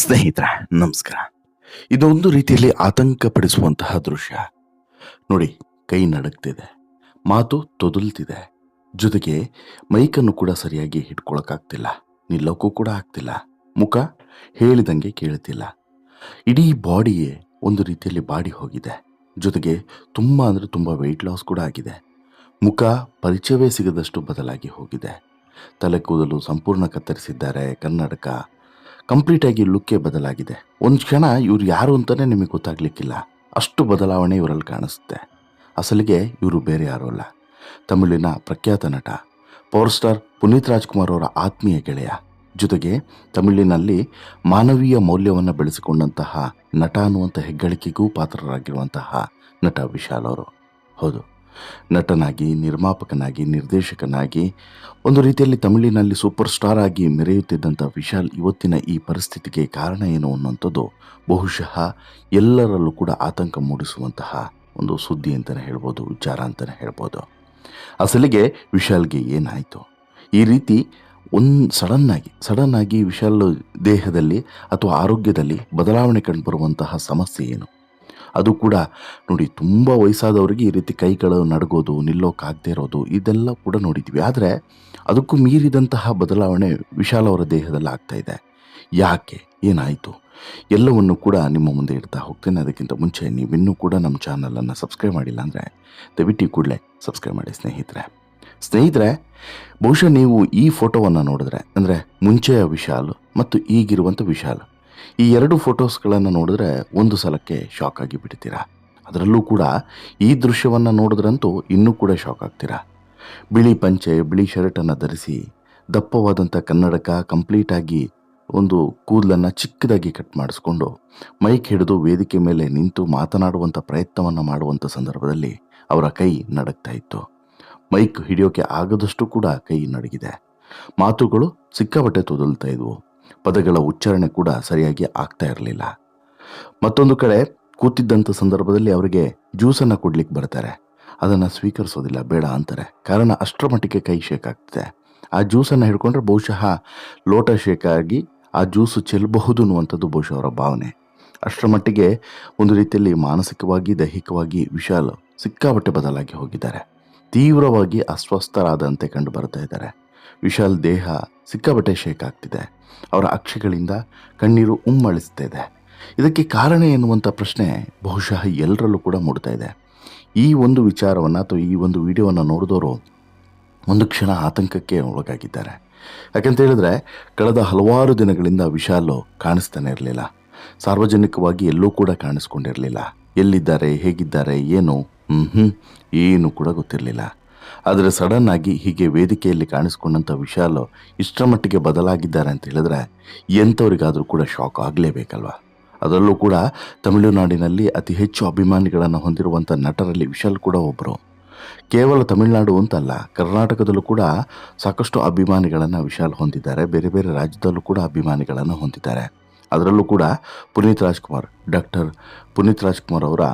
ಸ್ನೇಹಿತರ, ನಮಸ್ಕಾರ. ಇದೊಂದು ರೀತಿಯಲ್ಲಿ ಆತಂಕ ಪಡಿಸುವಂತಹ ದೃಶ್ಯ. ನೋಡಿ, ಕೈ ನಡಕ್ತಿದೆ ಮಾತು ತೊದಲ್ತಿದೆ. ಜೊತೆಗೆ ಮೈಕನ್ನು ಕೂಡ ಸರಿಯಾಗಿ ಹಿಡ್ಕೊಳಕ್ಕಾಗ್ತಿಲ್ಲ ನಿಲ್ಲೋಕ್ಕೂ ಕೂಡ ಆಗ್ತಿಲ್ಲ, ಮುಖ ಹೇಳಿದಂಗೆ ಕೇಳುತ್ತಿಲ್ಲ ಇಡೀ ಬಾಡಿಯೇ ಒಂದು ರೀತಿಯಲ್ಲಿ ಬಾಡಿ ಹೋಗಿದೆ. ಜೊತೆಗೆ ತುಂಬ ಅಂದರೆ ತುಂಬ ವೆಯ್ಟ್ ಲಾಸ್ ಕೂಡ ಆಗಿದೆ. ಮುಖ ಪರಿಚಯವೇ ಸಿಗದಷ್ಟು ಬದಲಾಗಿ ಹೋಗಿದೆ. ತಲೆ ಕೂದಲು ಸಂಪೂರ್ಣ ಕತ್ತರಿಸಿದ್ದಾರೆ, ಕನ್ನಡಕ ಕಂಪ್ಲೀಟ್ ಆಗಿ ಲುಕ್ಕೇ ಬದಲಾಗಿದೆ. ಒಂದು ಕ್ಷಣ ಇವ್ರು ಯಾರು ಅಂತಾನೆ ನಿಮಗೆ ಗೊತ್ತಾಗ್ಲಿಕ್ಕಿಲ್ಲ. ಅಷ್ಟು ಬದಲಾವಣೆ ಇವರಲ್ಲಿ ಕಾಣಿಸುತ್ತೆ. ಅಸಲಿಗೆ ಇವರು ಬೇರೆ ಯಾರೂ ಅಲ್ಲ. ತಮಿಳಿನ ಪ್ರಖ್ಯಾತ ನಟ, ಪವರ್ ಸ್ಟಾರ್ ಪುನೀತ್ ರಾಜ್ಕುಮಾರ್ ಅವರ ಆತ್ಮೀಯ ಗೆಳೆಯ. ಜೊತೆಗೆ ತಮಿಳಿನಲ್ಲಿ ಮಾನವೀಯ ಮೌಲ್ಯವನ್ನು ಬೆಳೆಸಿಕೊಂಡಂತಹ ನಟ ಅನ್ನುವಂಥ ಹೆಗ್ಗಳಿಕೆಗೂ ಪಾತ್ರರಾಗಿರುವಂತಹ ನಟ ವಿಶಾಲ್ ಅವರು. ಹೌದು. ನಟನಾಗಿ, ನಿರ್ಮಾಪಕನಾಗಿ, ನಿರ್ದೇಶಕನಾಗಿ, ಒಂದು ರೀತಿಯಲ್ಲಿ ತಮಿಳಿನಲ್ಲಿ ಸೂಪರ್ ಸ್ಟಾರ್ ಆಗಿ ಮೆರೆಯುತ್ತಿದ್ದಂಥ ವಿಶಾಲ್ ಇವತ್ತಿನ ಈ ಪರಿಸ್ಥಿತಿಗೆ ಕಾರಣ ಏನು ಅನ್ನುವಂಥದ್ದು ಬಹುಶಃ ಎಲ್ಲರಲ್ಲೂ ಕೂಡ ಆತಂಕ ಮೂಡಿಸುವಂತಹ ಒಂದು ಸುದ್ದಿ ಅಂತಲೇ ಹೇಳ್ಬೋದು ವಿಚಾರ ಅಂತಲೇ ಹೇಳ್ಬೋದು. ಅಸಲಿಗೆ ವಿಶಾಲ್ಗೆ ಏನಾಯಿತು? ಈ ರೀತಿ ಒಂದು ಸಡನ್ನಾಗಿ ಸಡನ್ನಾಗಿ ವಿಶಾಲ್ ದೇಹದಲ್ಲಿ ಅಥವಾ ಆರೋಗ್ಯದಲ್ಲಿ ಬದಲಾವಣೆ ಕಂಡುಬರುವಂತಹ ಸಮಸ್ಯೆ ಏನು? ಅದು ಕೂಡ ನೋಡಿ ತುಂಬ ವಯಸ್ಸಾದವರಿಗೆ ಈ ರೀತಿ ಕೈಗಳು ನಡಗೋದು ನಿಲ್ಲೋಕ್ಕಾಗದೇ ಇರೋದು, ಇದೆಲ್ಲ ಕೂಡ ನೋಡಿದ್ವಿ. ಆದರೆ ಅದಕ್ಕೂ ಮೀರಿದಂತಹ ಬದಲಾವಣೆ ವಿಶಾಲ್ ಅವರ ದೇಹದಲ್ಲಿ ಇದೆ. ಯಾಕೆ? ಏನಾಯಿತು? ಎಲ್ಲವನ್ನು ಕೂಡ ನಿಮ್ಮ ಮುಂದೆ ಇಡ್ತಾ ಹೋಗ್ತೇನೆ. ಅದಕ್ಕಿಂತ ಮುಂಚೆ ನೀವಿನ್ನೂ ಕೂಡ ನಮ್ಮ ಚಾನಲನ್ನು ಸಬ್ಸ್ಕ್ರೈಬ್ ಮಾಡಿಲ್ಲ ಅಂದರೆ ದಯವಿಟ್ಟು ಕೂಡಲೇ ಸಬ್ಸ್ಕ್ರೈಬ್ ಮಾಡಿ ಸ್ನೇಹಿತರೆ. ಸ್ನೇಹಿತರೆ, ಬಹುಶಃ ನೀವು ಈ ಫೋಟೋವನ್ನು ನೋಡಿದ್ರೆ, ಅಂದರೆ ಮುಂಚೆಯ ವಿಶಾಲ್ ಮತ್ತು ಈಗಿರುವಂಥ ವಿಶಾಲ್ ಈ ಎರಡು ಫೋಟೋಸ್ಗಳನ್ನು ನೋಡಿದ್ರೆ ಒಂದು ಸಲಕ್ಕೆ ಶಾಕ್ ಆಗಿ ಬಿಡ್ತೀರಾ ಅದರಲ್ಲೂ ಕೂಡ ಈ ದೃಶ್ಯವನ್ನು ನೋಡಿದ್ರಂತೂ ಇನ್ನೂ ಕೂಡ ಶಾಕ್ ಆಗ್ತೀರಾ? ಬಿಳಿ ಪಂಚೆ, ಬಿಳಿ ಶರ್ಟನ್ನು ಧರಿಸಿ ದಪ್ಪವಾದಂಥ ಕನ್ನಡಕ ಕಂಪ್ಲೀಟಾಗಿ ಒಂದು ಕೂದಲನ್ನು ಚಿಕ್ಕದಾಗಿ ಕಟ್ ಮಾಡಿಸ್ಕೊಂಡು, ಮೈಕ್ ಹಿಡಿದು ವೇದಿಕೆ ಮೇಲೆ ನಿಂತು ಮಾತನಾಡುವಂಥ ಪ್ರಯತ್ನವನ್ನು ಮಾಡುವಂಥ ಸಂದರ್ಭದಲ್ಲಿ ಅವರ ಕೈ ನಡಗ್ತಾ ಇತ್ತು. ಮೈಕ್ ಹಿಡಿಯೋಕೆ ಆಗದಷ್ಟು ಕೂಡ ಕೈ ನಡಗಿದೆ. ಮಾತುಗಳು ಸಿಕ್ಕಾಪಟ್ಟೆ ತೊದಲ್ತಾ ಇದ್ವು. ಪದಗಳ ಉಚ್ಚಾರಣೆ ಕೂಡ ಸರಿಯಾಗಿ ಆಗ್ತಾ ಇರಲಿಲ್ಲ. ಮತ್ತೊಂದು ಕಡೆ ಕೂತಿದ್ದಂಥ ಸಂದರ್ಭದಲ್ಲಿ ಅವರಿಗೆ ಜ್ಯೂಸನ್ನು ಕೊಡ್ಲಿಕ್ಕೆ ಬರ್ತಾರೆ. ಅದನ್ನು ಸ್ವೀಕರಿಸೋದಿಲ್ಲ, ಬೇಡ ಅಂತಾರೆ. ಕಾರಣ ಅಷ್ಟರ ಮಟ್ಟಿಗೆ ಕೈ ಶೇಕ್ ಆಗ್ತಿದೆ. ಆ ಜ್ಯೂಸನ್ನು ಹಿಡ್ಕೊಂಡ್ರೆ ಬಹುಶಃ ಲೋಟ ಶೇಕ್ ಆಗಿ ಆ ಜ್ಯೂಸು ಚೆಲ್ಲಬಹುದು ಅನ್ನುವಂಥದ್ದು ಬಹುಶಃ ಅವರ ಭಾವನೆ. ಅಷ್ಟರ ಮಟ್ಟಿಗೆ ಒಂದು ರೀತಿಯಲ್ಲಿ ಮಾನಸಿಕವಾಗಿ, ದೈಹಿಕವಾಗಿ ವಿಶಾಲ ಸಿಕ್ಕಾಪಟ್ಟೆ ಬದಲಾಗಿ ಹೋಗಿದ್ದಾರೆ. ತೀವ್ರವಾಗಿ ಅಸ್ವಸ್ಥರಾದಂತೆ ಕಂಡು ಬರ್ತಾ ಇದ್ದಾರೆ. ವಿಶಾಲ್ ದೇಹ ಸಿಕ್ಕಾಬಟ್ಟೆ ಶೇಕ್ ಆಗ್ತಿದೆ. ಅವರ ಅಕ್ಷಿಗಳಿಂದ ಕಣ್ಣೀರು ಉಮ್ಮಳಿಸ್ತಾ ಇದೆ ಇದಕ್ಕೆ ಕಾರಣ ಎನ್ನುವಂಥ ಪ್ರಶ್ನೆ ಬಹುಶಃ ಎಲ್ಲರಲ್ಲೂ ಕೂಡ ಮೂಡ್ತಾ ಇದೆ. ಈ ಒಂದು ವಿಚಾರವನ್ನು ಅಥವಾ ಈ ಒಂದು ವಿಡಿಯೋವನ್ನು ನೋಡಿದವರು ಒಂದು ಕ್ಷಣ ಆತಂಕಕ್ಕೆ ಒಳಗಾಗಿದ್ದಾರೆ. ಯಾಕಂತ ಹೇಳಿದ್ರೆ, ಕಳೆದ ಹಲವಾರು ದಿನಗಳಿಂದ ವಿಶಾಲು ಕಾಣಿಸ್ತಾನೆ ಇರಲಿಲ್ಲ. ಸಾರ್ವಜನಿಕವಾಗಿ ಎಲ್ಲೂ ಕೂಡ ಕಾಣಿಸ್ಕೊಂಡಿರಲಿಲ್ಲ. ಎಲ್ಲಿದ್ದಾರೆ, ಹೇಗಿದ್ದಾರೆ, ಏನು ಹ್ಞೂ ಏನು ಕೂಡ ಗೊತ್ತಿರಲಿಲ್ಲ. ಆದರೆ ಸಡನ್ ಆಗಿ ಹೀಗೆ ವೇದಿಕೆಯಲ್ಲಿ ಕಾಣಿಸ್ಕೊಂಡಂಥ ವಿಶಾಲ್ ಇಷ್ಟರ ಮಟ್ಟಿಗೆ ಬದಲಾಗಿದ್ದಾರೆ ಅಂತ ಹೇಳಿದ್ರೆ ಎಂಥವ್ರಿಗಾದರೂ ಕೂಡ ಶಾಕ್ ಆಗಲೇಬೇಕಲ್ವಾ? ಅದರಲ್ಲೂ ಕೂಡ ತಮಿಳುನಾಡಿನಲ್ಲಿ ಅತಿ ಹೆಚ್ಚು ಅಭಿಮಾನಿಗಳನ್ನು ಹೊಂದಿರುವಂಥ ನಟರಲ್ಲಿ ವಿಶಾಲ್ ಕೂಡ ಒಬ್ಬರು ಕೇವಲ ತಮಿಳುನಾಡು ಅಂತಲ್ಲ, ಕರ್ನಾಟಕದಲ್ಲೂ ಕೂಡ ಸಾಕಷ್ಟು ಅಭಿಮಾನಿಗಳನ್ನು ವಿಶಾಲ್ ಹೊಂದಿದ್ದಾರೆ, ಬೇರೆ ಬೇರೆ ರಾಜ್ಯದಲ್ಲೂ ಕೂಡ ಅಭಿಮಾನಿಗಳನ್ನು ಹೊಂದಿದ್ದಾರೆ. ಅದರಲ್ಲೂ ಕೂಡ ಪುನೀತ್ ರಾಜ್ಕುಮಾರ್, ಡಾಕ್ಟರ್ ಪುನೀತ್ ರಾಜ್ಕುಮಾರ್ ಅವರ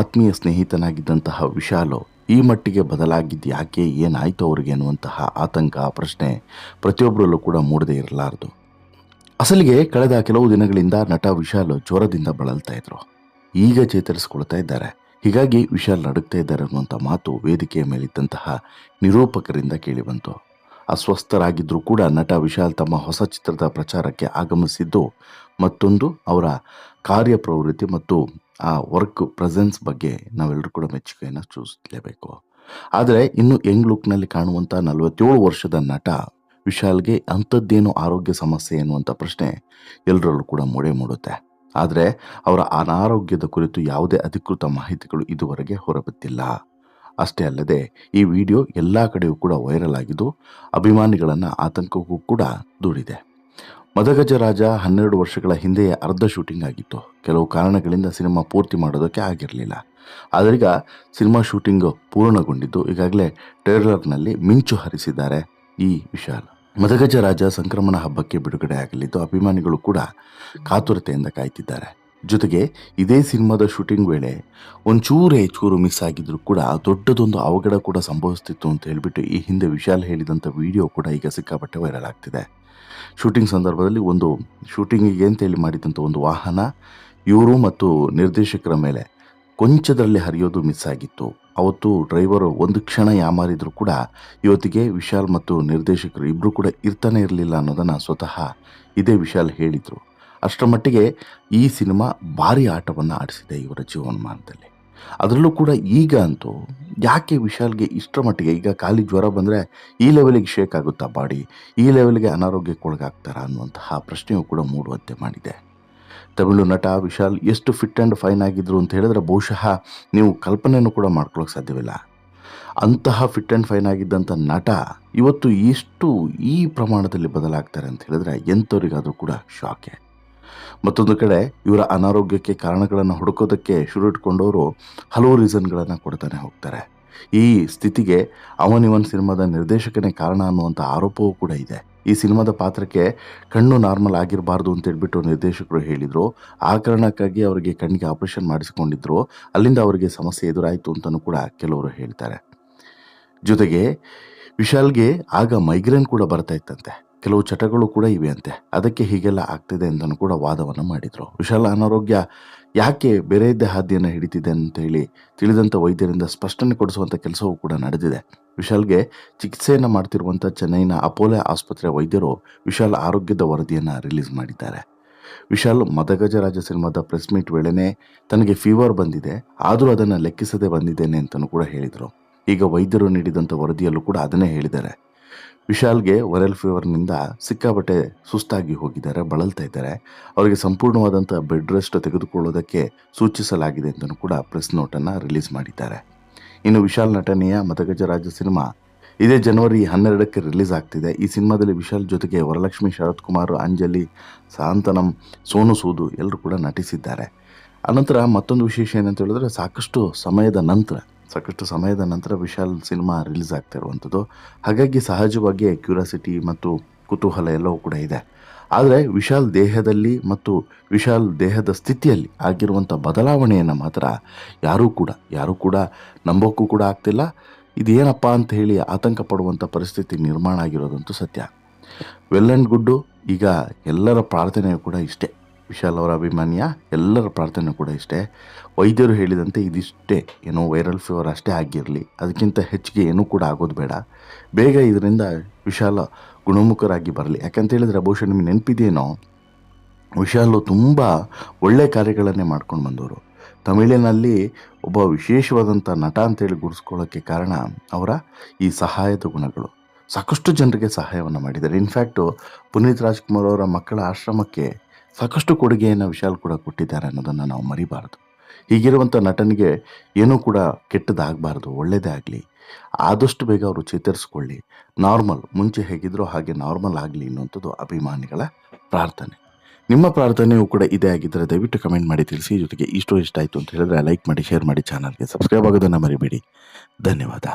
ಆತ್ಮೀಯ ಸ್ನೇಹಿತನಾಗಿದ್ದಂತಹ ವಿಶಾಲು ಈ ಮಟ್ಟಿಗೆ ಬದಲಾಗಿದ್ದು ಯಾಕೆ, ಏನಾಯಿತು ಅವ್ರಿಗೆ ಅನ್ನುವಂತಹ ಆತಂಕ, ಪ್ರಶ್ನೆ ಪ್ರತಿಯೊಬ್ಬರಲ್ಲೂ ಕೂಡ ಮೂಡದೇ ಇರಲಾರದು. ಅಸಲಿಗೆ ಕಳೆದ ಕೆಲವು ದಿನಗಳಿಂದ ನಟ ವಿಶಾಲ್ ಜ್ವರದಿಂದ ಬಳಲ್ತಾ ಇದ್ರು. ಈಗ ಚೇತರಿಸಿಕೊಳ್ತಾ ಇದ್ದಾರೆ. ಹೀಗಾಗಿ ವಿಶಾಲ್ ನಡುಗ್ತಾ ಇದ್ದಾರೆ ಅನ್ನುವಂಥ ಮಾತು ವೇದಿಕೆಯ ಮೇಲಿದ್ದಂತಹ ನಿರೂಪಕರಿಂದ ಕೇಳಿಬಂತು. ಅಸ್ವಸ್ಥರಾಗಿದ್ದರೂ ಕೂಡ ನಟ ವಿಶಾಲ್ ತಮ್ಮ ಹೊಸ ಚಿತ್ರದ ಪ್ರಚಾರಕ್ಕೆ ಆಗಮಿಸಿದ್ದು ಮತ್ತೊಂದು ಅವರ ಕಾರ್ಯಪ್ರವೃತ್ತಿ ಮತ್ತು ಆ ವರ್ಕ್ ಪ್ರೆಸೆನ್ಸ್ ಬಗ್ಗೆ ನಾವೆಲ್ಲರೂ ಕೂಡ ಮೆಚ್ಚುಗೆಯನ್ನು ಸೂಚಿಸಲೇಬೇಕು. ಆದರೆ ಇನ್ನು ಯಂಗ್ ಲುಕ್ನಲ್ಲಿ ಕಾಣುವಂಥ ನಲವತ್ತೇಳು ವರ್ಷದ ನಟ ವಿಶಾಲ್ಗೆ ಅಂಥದ್ದೇನು ಆರೋಗ್ಯ ಸಮಸ್ಯೆ ಎನ್ನುವಂಥ ಪ್ರಶ್ನೆ ಎಲ್ಲರಲ್ಲೂ ಕೂಡ ಮೂಡೆ ಮೂಡುತ್ತೆ. ಆದರೆ ಅವರ ಅನಾರೋಗ್ಯದ ಕುರಿತು ಯಾವುದೇ ಅಧಿಕೃತ ಮಾಹಿತಿಗಳು ಇದುವರೆಗೆ ಹೊರಬಿದ್ದಿಲ್ಲ. ಅಷ್ಟೇ ಅಲ್ಲದೆ ಈ ವಿಡಿಯೋ ಎಲ್ಲ ಕಡೆಯೂ ಕೂಡ ವೈರಲ್ ಆಗಿದ್ದು ಅಭಿಮಾನಿಗಳನ್ನು ಆತಂಕಕ್ಕೂ ಕೂಡ ದೂಡಿದೆ ಮದಗಜ ರಾಜ ಹನ್ನೆರಡು ವರ್ಷಗಳ ಹಿಂದೆಯೇ ಅರ್ಧ ಶೂಟಿಂಗ್ ಆಗಿತ್ತು. ಕೆಲವು ಕಾರಣಗಳಿಂದ ಸಿನಿಮಾ ಪೂರ್ತಿ ಮಾಡೋದಕ್ಕೆ ಆಗಿರಲಿಲ್ಲ. ಆದರೀಗ ಸಿನಿಮಾ ಶೂಟಿಂಗ್ ಪೂರ್ಣಗೊಂಡಿದ್ದು ಈಗಾಗಲೇ ಟ್ರೇಲರ್ನಲ್ಲಿ ಮಿಂಚು ಹರಿಸಿದ್ದಾರೆ ಈ ವಿಶಾಲ್. ಮದಗಜ ರಾಜ ಸಂಕ್ರಮಣ ಹಬ್ಬಕ್ಕೆ ಬಿಡುಗಡೆ ಆಗಲಿದ್ದು ಅಭಿಮಾನಿಗಳು ಕೂಡ ಕಾತುರತೆಯಿಂದ ಕಾಯ್ತಿದ್ದಾರೆ. ಜೊತೆಗೆ ಇದೇ ಸಿನಿಮಾದ ಶೂಟಿಂಗ್ ವೇಳೆ ಒಂಚೂರೇ ಚೂರು ಮಿಸ್ ಆಗಿದ್ರು ಕೂಡ ದೊಡ್ಡದೊಂದು ಅವಘಡ ಕೂಡ ಸಂಭವಿಸ್ತಿತ್ತು ಅಂತ ಹೇಳಿಬಿಟ್ಟು ಈ ಹಿಂದೆ ವಿಶಾಲ್ ಹೇಳಿದಂಥ ವಿಡಿಯೋ ಕೂಡ ಈಗ ಸಿಕ್ಕಾಪಟ್ಟೆ ವೈರಲ್ ಆಗ್ತಿದೆ. ಶೂಟಿಂಗ್ ಸಂದರ್ಭದಲ್ಲಿ ಒಂದು ಶೂಟಿಂಗಿಗೆ ಅಂತೇಳಿ ಮಾಡಿದಂಥ ಒಂದು ವಾಹನ, ಇವರು ಮತ್ತು ನಿರ್ದೇಶಕರ ಮೇಲೆ ಕೊಂಚದಲ್ಲಿ ಹರಿಯೋದು ಮಿಸ್ ಆಗಿತ್ತು. ಅವತ್ತು ಡ್ರೈವರು ಒಂದು ಕ್ಷಣ ಯಾಮಾರಿದ್ರು ಕೂಡ ಇವತ್ತಿಗೆ ವಿಶಾಲ್ ಮತ್ತು ನಿರ್ದೇಶಕರು ಇಬ್ಬರು ಕೂಡ ಇರ್ತಾನೆ ಇರಲಿಲ್ಲ ಅನ್ನೋದನ್ನು ಸ್ವತಃ ಇದೇ ವಿಶಾಲ್ ಹೇಳಿದರು. ಅಷ್ಟರ ಮಟ್ಟಿಗೆ ಈ ಸಿನಿಮಾ ಭಾರಿ ಆಟವನ್ನು ಆಡಿಸಿದೆ ಇವರ ಜೀವನಮಾನದಲ್ಲಿ. ಅದರಲ್ಲೂ ಕೂಡ ಈಗ ಅಂತೂ ಯಾಕೆ ವಿಶಾಲ್ಗೆ ಇಷ್ಟರ ಮಟ್ಟಿಗೆ ಈಗ ಖಾಲಿ ಜ್ವರ ಬಂದರೆ ಈ ಲೆವೆಲಿಗೆ ಶೇಕ್ ಆಗುತ್ತಾ ಬಾಡಿ? ಈ ಲೆವೆಲ್ಗೆ ಅನಾರೋಗ್ಯಕ್ಕೆ ಒಳಗಾಗ್ತಾರಾ ಅನ್ನುವಂತಹ ಪ್ರಶ್ನೆಯೂ ಕೂಡ ಮೂಡುವಂತೆ ಮಾಡಿದೆ. ತಮಿಳು ನಟ ವಿಶಾಲ್ ಎಷ್ಟು ಫಿಟ್ ಆ್ಯಂಡ್ ಫೈನ್ ಆಗಿದ್ರು ಅಂತ ಹೇಳಿದ್ರೆ ಬಹುಶಃ ನೀವು ಕಲ್ಪನೆಯನ್ನು ಕೂಡ ಮಾಡ್ಕೊಳ್ಳೋಕೆ ಸಾಧ್ಯವಿಲ್ಲ. ಅಂತಹ ಫಿಟ್ ಆ್ಯಂಡ್ ಫೈನ್ ಆಗಿದ್ದಂಥ ನಟ ಇವತ್ತು ಎಷ್ಟು ಈ ಪ್ರಮಾಣದಲ್ಲಿ ಬದಲಾಗ್ತಾರೆ ಅಂತ ಹೇಳಿದ್ರೆ ಎಂಥವ್ರಿಗಾದರೂ ಕೂಡ ಶಾಕೆ ಮತ್ತೊಂದು ಕಡೆ ಇವರ ಅನಾರೋಗ್ಯಕ್ಕೆ ಕಾರಣಗಳನ್ನು ಹುಡುಕೋದಕ್ಕೆ ಶುರು ಇಟ್ಕೊಂಡವರು ಹಲವು ರೀಸನ್ಗಳನ್ನು ಕೊಡ್ತಾನೆ ಹೋಗ್ತಾರೆ. ಈ ಸ್ಥಿತಿಗೆ ಅವನಿವನ್ ಸಿನಿಮಾದ ನಿರ್ದೇಶಕನೇ ಕಾರಣ ಅನ್ನುವಂಥ ಆರೋಪವೂ ಕೂಡ ಇದೆ. ಈ ಸಿನಿಮಾದ ಪಾತ್ರಕ್ಕೆ ಕಣ್ಣು ನಾರ್ಮಲ್ ಆಗಿರಬಾರ್ದು ಅಂತ ಹೇಳಿಬಿಟ್ಟು ನಿರ್ದೇಶಕರು ಹೇಳಿದರು. ಆ ಕಾರಣಕ್ಕಾಗಿ ಅವರಿಗೆ ಕಣ್ಣಿಗೆ ಆಪರೇಷನ್ ಮಾಡಿಸಿಕೊಂಡಿದ್ರು. ಅಲ್ಲಿಂದ ಅವರಿಗೆ ಸಮಸ್ಯೆ ಎದುರಾಯಿತು ಅಂತಲೂ ಕೂಡ ಕೆಲವರು ಹೇಳ್ತಾರೆ. ಜೊತೆಗೆ ವಿಶಾಲ್ಗೆ ಆಗ ಮೈಗ್ರೇನ್ ಕೂಡ ಬರ್ತಾ ಇತ್ತಂತೆ. ಕೆಲವು ಚಟಗಳು ಕೂಡ ಇವೆ ಅಂತೆ ಅದಕ್ಕೆ ಹೀಗೆಲ್ಲ ಆಗ್ತಿದೆ ಅಂತಲೂ ಕೂಡ ವಾದವನ್ನು ಮಾಡಿದರು. ವಿಶಾಲ ಅನಾರೋಗ್ಯ ಯಾಕೆ ಬೇರೆಯದ್ದೇ ಹಾದಿಯನ್ನು ಹಿಡಿತಿದೆ ಅಂತ ಹೇಳಿ ತಿಳಿದಂಥ ವೈದ್ಯರಿಂದ ಸ್ಪಷ್ಟನೆ ಕೊಡಿಸುವಂಥ ಕೆಲಸವೂ ಕೂಡ ನಡೆದಿದೆ. ವಿಶಾಲ್ಗೆ ಚಿಕಿತ್ಸೆಯನ್ನು ಮಾಡ್ತಿರುವಂಥ ಚೆನ್ನೈನ ಅಪೋಲೋ ಆಸ್ಪತ್ರೆ ವೈದ್ಯರು ವಿಶಾಲ್ ಆರೋಗ್ಯದ ವರದಿಯನ್ನು ರಿಲೀಸ್ ಮಾಡಿದ್ದಾರೆ. ವಿಶಾಲ್ ಮದಗಜರಾಜ ಸಿನಿಮಾದ ಪ್ರೆಸ್ ಮೀಟ್ ವೇಳೆನೆ ತನಗೆ ಫೀವರ್ ಬಂದಿದೆ. ಆದರೂ ಅದನ್ನು ಲೆಕ್ಕಿಸದೆ ಬಂದಿದ್ದೇನೆ ಅಂತಲೂ ಕೂಡ ಹೇಳಿದರು. ಈಗ ವೈದ್ಯರು ನೀಡಿದಂಥ ವರದಿಯಲ್ಲೂ ಕೂಡ ಅದನ್ನೇ ಹೇಳಿದ್ದಾರೆ. ವಿಶಾಲ್ಗೆ ವೈರಲ್ ಫೀವರ್ನಿಂದ ಸಿಕ್ಕಾಬಟ್ಟೆ ಸುಸ್ತಾಗಿ ಹೋಗಿದ್ದಾರೆ, ಬಳಲ್ತಾ ಇದ್ದಾರೆ. ಅವರಿಗೆ ಸಂಪೂರ್ಣವಾದಂಥ ಬೆಡ್ ರೆಸ್ಟ್ ತೆಗೆದುಕೊಳ್ಳೋದಕ್ಕೆ ಸೂಚಿಸಲಾಗಿದೆ ಅಂತಲೂ ಕೂಡ ಪ್ರೆಸ್ ನೋಟನ್ನು ರಿಲೀಸ್ ಮಾಡಿದ್ದಾರೆ. ಇನ್ನು ವಿಶಾಲ್ ನಟನೆಯ ಮದಗಜರಾಜ ಸಿನಿಮಾ ಇದೇ ಜನವರಿ ಹನ್ನೆರಡಕ್ಕೆ ರಿಲೀಸ್ ಆಗ್ತಿದೆ. ಈ ಸಿನಿಮಾದಲ್ಲಿ ವಿಶಾಲ್ ಜೊತೆಗೆ ವರಲಕ್ಷ್ಮಿ, ಶರತ್ ಕುಮಾರ್, ಅಂಜಲಿ, ಸಾಂತನಂ, ಸೋನು ಸೂದು ಎಲ್ಲರೂ ಕೂಡ ನಟಿಸಿದ್ದಾರೆ. ಅನಂತರ ಮತ್ತೊಂದು ವಿಶೇಷ ಏನಂತ ಹೇಳಿದ್ರೆ ಸಾಕಷ್ಟು ಸಮಯದ ನಂತರ ಸಾಕಷ್ಟು ಸಮಯದ ನಂತರ ವಿಶಾಲ್ ಸಿನಿಮಾ ರಿಲೀಸ್ ಆಗ್ತಾ ಇರುವಂಥದ್ದು. ಹಾಗಾಗಿ ಸಹಜವಾಗಿ ಕ್ಯೂರಿಯಾಸಿಟಿ ಮತ್ತು ಕುತೂಹಲ ಎಲ್ಲವೂ ಕೂಡ ಇದೆ. ಆದರೆ ವಿಶಾಲ್ ದೇಹದಲ್ಲಿ ಮತ್ತು ವಿಶಾಲ್ ದೇಹದ ಸ್ಥಿತಿಯಲ್ಲಿ ಆಗಿರುವಂಥ ಬದಲಾವಣೆಯನ್ನು ಮಾತ್ರ ಯಾರೂ ಕೂಡ ಯಾರೂ ಕೂಡ ನಂಬೋಕ್ಕೂ ಕೂಡ ಆಗ್ತಿಲ್ಲ. ಇದೇನಪ್ಪ ಅಂತ ಹೇಳಿ ಆತಂಕ ಪಡುವಂಥ ಪರಿಸ್ಥಿತಿ ನಿರ್ಮಾಣ ಆಗಿರೋದಂತೂ ಸತ್ಯ. ವೆಲ್ ಆ್ಯಂಡ್ ಗುಡ್ಡು ಈಗ ಎಲ್ಲರ ಪ್ರಾರ್ಥನೆಯೂ ಕೂಡ ಇಷ್ಟೇ. ವಿಶಾಲ್ ಅವರ ಅಭಿಮಾನಿಯ ಎಲ್ಲರ ಪ್ರಾರ್ಥನೆ ಕೂಡ ಇಷ್ಟೇ. ವೈದ್ಯರು ಹೇಳಿದಂತೆ ಇದಿಷ್ಟೇ. ಏನೋ ವೈರಲ್ ಫೀವರ್ ಅಷ್ಟೇ ಆಗಿರಲಿ. ಅದಕ್ಕಿಂತ ಹೆಚ್ಚಿಗೆ ಏನೂ ಕೂಡ ಆಗೋದು ಬೇಡ. ಬೇಗ ಇದರಿಂದ ವಿಶಾಲ ಗುಣಮುಖರಾಗಿ ಬರಲಿ. ಯಾಕಂತ ಹೇಳಿದ್ರೆ ಬಹುಶಃ ನಿಮಗೆ ನೆನಪಿದೆಯೇನೋ ವಿಶಾಲು ತುಂಬ ಒಳ್ಳೆಯ ಕಾರ್ಯಗಳನ್ನೇ ಮಾಡ್ಕೊಂಡು ಬಂದವರು. ತಮಿಳಿನಲ್ಲಿ ಒಬ್ಬ ವಿಶೇಷವಾದಂಥ ನಟ ಅಂತೇಳಿ ಗುರುಸ್ಕೊಳ್ಳೋಕ್ಕೆ ಕಾರಣ ಅವರ ಈ ಸಹಾಯದ ಗುಣಗಳು. ಸಾಕಷ್ಟು ಜನರಿಗೆ ಸಹಾಯವನ್ನು ಮಾಡಿದ್ದಾರೆ. ಇನ್ಫ್ಯಾಕ್ಟು ಪುನೀತ್ ರಾಜ್ಕುಮಾರ್ ಅವರ ಮಕ್ಕಳ ಆಶ್ರಮಕ್ಕೆ ಸಾಕಷ್ಟು ಕೊಡುಗೆಯನ್ನು ವಿಶಾಲ್ ಕೂಡ ಕೊಟ್ಟಿದ್ದಾರೆ ಅನ್ನೋದನ್ನು ನಾವು ಮರಿಬಾರ್ದು. ಹೀಗಿರುವಂಥ ನಟನಿಗೆ ಏನೂ ಕೂಡ ಕೆಟ್ಟದಾಗಬಾರ್ದು ಒಳ್ಳೆಯದೇ ಆಗಲಿ. ಆದಷ್ಟು ಬೇಗ ಅವರು ಚೇತರಿಸ್ಕೊಳ್ಳಿ. ನಾರ್ಮಲ್, ಮುಂಚೆ ಹೇಗಿದ್ರೋ ಹಾಗೆ ನಾರ್ಮಲ್ ಆಗಲಿ ಅನ್ನುವಂಥದ್ದು ಅಭಿಮಾನಿಗಳ ಪ್ರಾರ್ಥನೆ. ನಿಮ್ಮ ಪ್ರಾರ್ಥನೆಯೂ ಕೂಡ ಇದೇ ಆಗಿದ್ದರೆ ದಯವಿಟ್ಟು ಕಮೆಂಟ್ ಮಾಡಿ ತಿಳಿಸಿ. ಜೊತೆಗೆ ಇಷ್ಟು ಇಷ್ಟ ಆಯಿತು ಅಂತ ಹೇಳಿದ್ರೆ ಲೈಕ್ ಮಾಡಿ, ಶೇರ್ ಮಾಡಿ, ಚಾನಲ್ಗೆ ಸಬ್ಸ್ಕ್ರೈಬ್ ಆಗೋದನ್ನು ಮರಿಬೇಡಿ. ಧನ್ಯವಾದ.